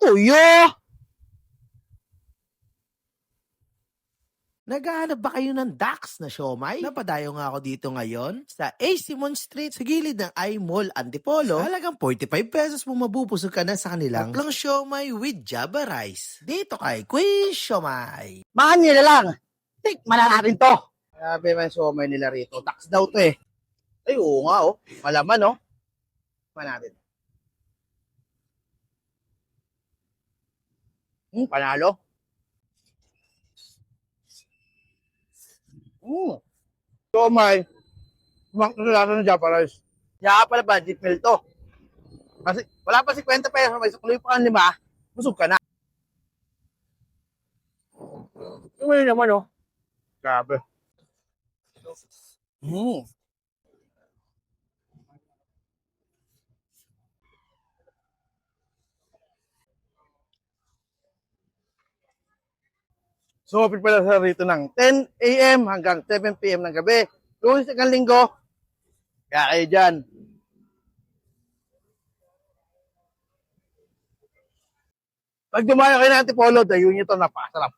Tuyo! Naghahanap ba kayo ng Dax na siomay? Napadayo nga ako dito ngayon sa A. Simon Street sa gilid ng I Mall Antipolo. Sa halagang 45 pesos mo mabubusog ka na sa kanilang Taplang siomay with Java rice. Dito kay Queen Siomay. Mahan nila lang. Tikman na natin to. Grabe man somay nila rito. Tax daw to eh. Ay, oo nga oh. Malaman oh. Pa natin. Hmm, panalo. Somay. Sumakto sa lasa ng Japanese. Kaya pala budget meal to. Kasi wala pa 50 pesos, may sukli pa kang lima, busog ka na. Yung naman oh. Grabe. Mm. So, open pala sa rito ng 10 a.m. hanggang 7 p.m. ng gabi. Lunes hanggang linggo. Kaya kayo dyan. Pag dumayo kayo ng Antipolo, dayo nyo ito, napakasarap.